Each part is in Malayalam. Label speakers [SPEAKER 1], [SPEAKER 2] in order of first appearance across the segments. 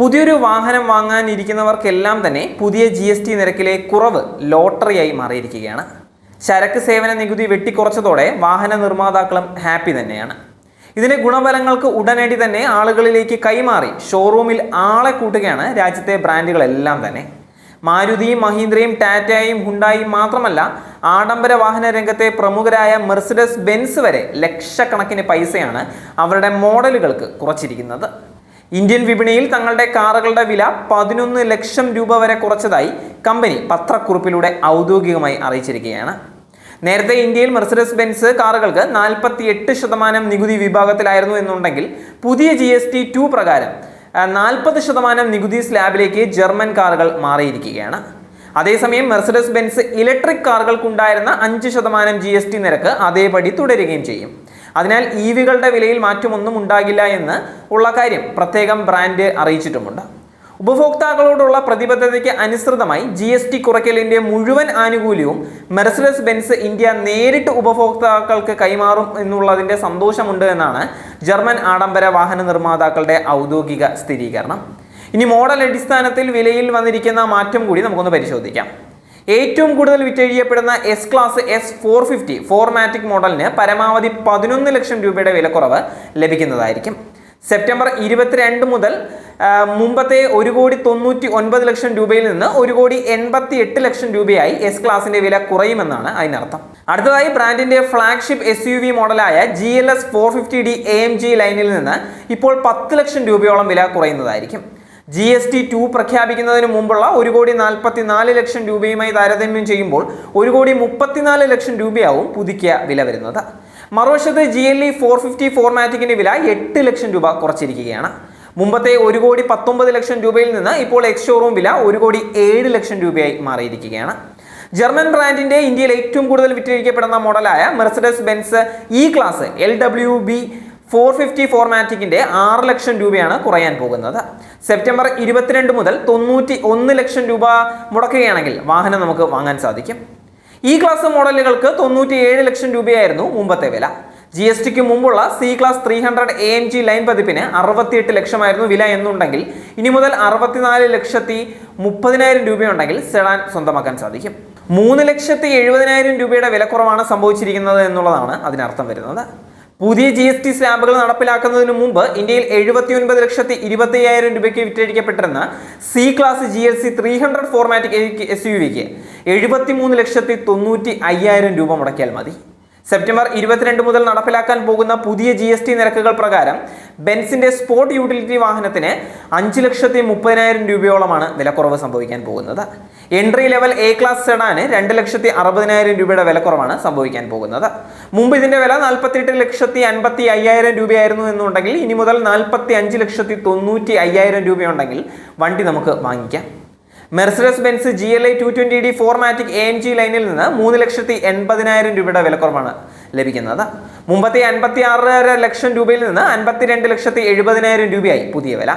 [SPEAKER 1] പുതിയൊരു വാഹനം വാങ്ങാനിരിക്കുന്നവർക്കെല്ലാം തന്നെ പുതിയ ജി എസ് ടി നിരക്കിലെ കുറവ് ലോട്ടറിയായി മാറിയിരിക്കുകയാണ്. ചരക്ക് സേവന നികുതി വെട്ടിക്കുറച്ചതോടെ വാഹന നിർമ്മാതാക്കളും ഹാപ്പി തന്നെയാണ്. ഇതിന്റെ ഗുണഫലങ്ങൾക്ക് ഉടനടി തന്നെ ആളുകളിലേക്ക് കൈമാറി ഷോറൂമിൽ ആളെ കൂട്ടുകയാണ് രാജ്യത്തെ ബ്രാൻഡുകളെല്ലാം തന്നെ. മാരുതിയും മഹീന്ദ്രയും ടാറ്റയും ഹുണ്ടായും മാത്രമല്ല ആഡംബര വാഹന രംഗത്തെ പ്രമുഖരായ മെർസിഡസ് ബെൻസ് വരെ ലക്ഷക്കണക്കിന് പൈസയാണ് അവരുടെ മോഡലുകൾക്ക് കുറച്ചിരിക്കുന്നത്. ഇന്ത്യൻ വിപണിയിൽ തങ്ങളുടെ കാറുകളുടെ വില പതിനൊന്ന് ലക്ഷം രൂപ വരെ കുറച്ചതായി കമ്പനി പത്രക്കുറിപ്പിലൂടെ ഔദ്യോഗികമായി അറിയിച്ചിരിക്കുകയാണ്. നേരത്തെ ഇന്ത്യയിൽ മെർസിഡസ് ബെൻസ് കാറുകൾക്ക് നാൽപ്പത്തി എട്ട് ശതമാനം നികുതി വിഭാഗത്തിലായിരുന്നു എന്നുണ്ടെങ്കിൽ പുതിയ ജി എസ് ടി ടു പ്രകാരം നാൽപ്പത് ശതമാനം നികുതി സ്ലാബിലേക്ക് ജർമ്മൻ കാറുകൾ മാറിയിരിക്കുകയാണ്. അതേസമയം മെർസിഡസ് ബെൻസ് ഇലക്ട്രിക് കാറുകൾക്കുണ്ടായിരുന്ന അഞ്ച് ശതമാനം ജി എസ് ടി നിരക്ക് അതേപടി തുടരുകയും ചെയ്യും. അതിനാൽ ഇ വികളുടെ വിലയിൽ മാറ്റമൊന്നും ഉണ്ടാകില്ല എന്ന് ഉള്ള കാര്യം പ്രത്യേകം ബ്രാൻഡ് അറിയിച്ചിട്ടുമുണ്ട്. ഉപഭോക്താക്കളോടുള്ള പ്രതിബദ്ധതയ്ക്ക് അനുസൃതമായി ജി എസ് ടി കുറയ്ക്കലിന്റെ മുഴുവൻ ആനുകൂല്യവും മെർസിഡസ് ബെൻസ് ഇന്ത്യ നേരിട്ട് ഉപഭോക്താക്കൾക്ക് കൈമാറും എന്നുള്ളതിന്റെ സന്തോഷമുണ്ട് എന്നാണ് ജർമ്മൻ ആഡംബര വാഹന നിർമ്മാതാക്കളുടെ ഔദ്യോഗിക സ്ഥിരീകരണം. ഇനി മോഡൽ അടിസ്ഥാനത്തിൽ വിലയിൽ വന്നിരിക്കുന്ന മാറ്റം കൂടി നമുക്കൊന്ന് പരിശോധിക്കാം. ഏറ്റവും കൂടുതൽ വിറ്റഴിയപ്പെടുന്ന S class S four fifty ഫോർമാറ്റിക് മോഡലിന് പരമാവധി പതിനൊന്ന് ലക്ഷം രൂപയുടെ വിലക്കുറവ് ലഭിക്കുന്നതായിരിക്കും. സെപ്റ്റംബർ ഇരുപത്തിരണ്ട് മുതൽ മുമ്പത്തെ ഒരു കോടി തൊണ്ണൂറ്റി ഒൻപത് ലക്ഷം രൂപയിൽ നിന്ന് ഒരു കോടി എൺപത്തി എട്ട് ലക്ഷം രൂപയായി എസ് ക്ലാസിന്റെ വില കുറയുമെന്നാണ് അതിനർത്ഥം. അടുത്തതായി ബ്രാൻഡിന്റെ flagship S U V മോഡലായ G L S four fifty D A M G ലൈനിൽ നിന്ന് ഇപ്പോൾ പത്ത് ലക്ഷം രൂപയോളം വില കുറയുന്നതായിരിക്കും. ജി എസ് ടി ടു പ്രഖ്യാപിക്കുന്നതിന് മുമ്പുള്ള ഒരു കോടി നാൽപ്പത്തി നാല് ലക്ഷം രൂപയുമായി താരതമ്യം ചെയ്യുമ്പോൾ ഒരു കോടി മുപ്പത്തിനാല് ലക്ഷം രൂപയാവും പുതുക്കിയ വില വരുന്നത്. മറുവശത്ത് G L E four fifty ഫോർമാറ്റിക്കിന്റെ വില എട്ട് ലക്ഷം രൂപ കുറച്ചിരിക്കുകയാണ്. മുമ്പത്തെ ഒരു കോടി പത്തൊമ്പത് ലക്ഷം രൂപയിൽ നിന്ന് ഇപ്പോൾ എക്സ് ഷോറൂം വില ഒരു കോടി ഏഴ് ലക്ഷം രൂപയായി മാറിയിരിക്കുകയാണ്. ജർമ്മൻ ബ്രാൻഡിന്റെ ഇന്ത്യയിൽ ഏറ്റവും കൂടുതൽ വിറ്റഴിക്കപ്പെടുന്ന മോഡലായ Mercedes Benz E class L W B four fifty ഫോർമാറ്റിക്കിന്റെ ആറ് ലക്ഷം രൂപയാണ് കുറയാൻ പോകുന്നത്. സെപ്റ്റംബർ ഇരുപത്തിരണ്ട് മുതൽ തൊണ്ണൂറ്റി ഒന്ന് ലക്ഷം രൂപ മുടക്കുകയാണെങ്കിൽ വാഹനം നമുക്ക് വാങ്ങാൻ സാധിക്കും. ഈ ക്ലാസ് മോഡലുകൾക്ക് തൊണ്ണൂറ്റി ഏഴ് ലക്ഷം രൂപയായിരുന്നു മുമ്പത്തെ വില. ജി എസ് ടിക്ക് മുമ്പുള്ള C class three hundred A M G line പതിപ്പിന് അറുപത്തിയെട്ട് ലക്ഷമായിരുന്നു വില എന്നുണ്ടെങ്കിൽ ഇനി മുതൽ അറുപത്തിനാല് ലക്ഷത്തി മുപ്പതിനായിരം രൂപയുണ്ടെങ്കിൽ സെഡാൻ സ്വന്തമാക്കാൻ സാധിക്കും. മൂന്ന് ലക്ഷത്തി എഴുപതിനായിരം രൂപയുടെ വിലക്കുറവാണ് സംഭവിച്ചിരിക്കുന്നത് എന്നുള്ളതാണ് അതിനർത്ഥം വരുന്നത്. പുതിയ ജി എസ് ടി സ്ലാബുകൾ നടപ്പിലാക്കുന്നതിന് മുമ്പ് ഇന്ത്യയിൽ എഴുപത്തി ഒൻപത് ലക്ഷത്തി ഇരുപത്തി അയ്യായിരം രൂപയ്ക്ക് വിറ്റഴിക്കപ്പെട്ടിരുന്ന C class G L C three hundred ഫോർമാറ്റിക് S U വിക്ക് എഴുപത്തി മൂന്ന് ലക്ഷത്തി തൊണ്ണൂറ്റി അയ്യായിരം രൂപ മുടക്കിയാൽ മതി. സെപ്റ്റംബർ ഇരുപത്തിരണ്ട് മുതൽ നടപ്പിലാക്കാൻ പോകുന്ന പുതിയ ജി എസ് ടി നിരക്കുകൾ പ്രകാരം ബെൻസിന്റെ സ്പോർട്ട് യൂട്ടിലിറ്റി വാഹനത്തിന് അഞ്ച് ലക്ഷത്തി മുപ്പതിനായിരം രൂപയോളമാണ് വിലക്കുറവ് സംഭവിക്കാൻ പോകുന്നത്. എൻട്രി ലെവൽ എ ക്ലാസ് സെഡാന് രണ്ട് ലക്ഷത്തി അറുപതിനായിരം രൂപയുടെ വിലക്കുറവാണ് സംഭവിക്കാൻ പോകുന്നത്. മുമ്പ് ഇതിന്റെ വില നാൽപ്പത്തിയെട്ട് ലക്ഷത്തി അൻപത്തി അയ്യായിരം രൂപയായിരുന്നു എന്നുണ്ടെങ്കിൽ ഇനി മുതൽ നാൽപ്പത്തി അഞ്ച് ലക്ഷത്തി തൊണ്ണൂറ്റി അയ്യായിരം രൂപയുണ്ടെങ്കിൽ വണ്ടി നമുക്ക് വാങ്ങിക്കാം. Mercedes Benz G L I to twenty D ഫോർമാറ്റിക് A M G ലൈനിൽ നിന്ന് മൂന്ന് ലക്ഷത്തി എൺപതിനായിരം രൂപയുടെ വിലക്കുറവാണ് ലഭിക്കുന്നത്. മുമ്പത്തെ അൻപത്തി ആറര ലക്ഷം രൂപയിൽ നിന്ന് അൻപത്തിരണ്ട് ലക്ഷത്തി എഴുപതിനായിരം രൂപയായി പുതിയ വില.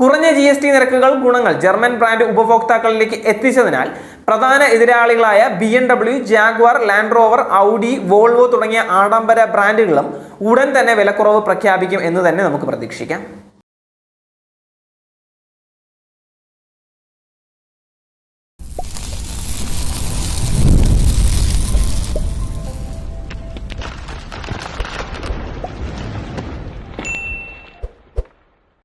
[SPEAKER 1] കുറഞ്ഞ ജി എസ് ടി നിരക്കുകൾ ഗുണങ്ങൾ ജർമ്മൻ ബ്രാൻഡ് ഉപഭോക്താക്കളിലേക്ക് എത്തിച്ചതിനാൽ പ്രധാന എതിരാളികളായ B M W Jaguar Land Rover Audi Volvo തുടങ്ങിയ ആഡംബര ബ്രാൻഡുകളും ഉടൻ തന്നെ വിലക്കുറവ് പ്രഖ്യാപിക്കും എന്ന് തന്നെ നമുക്ക് പ്രതീക്ഷിക്കാം.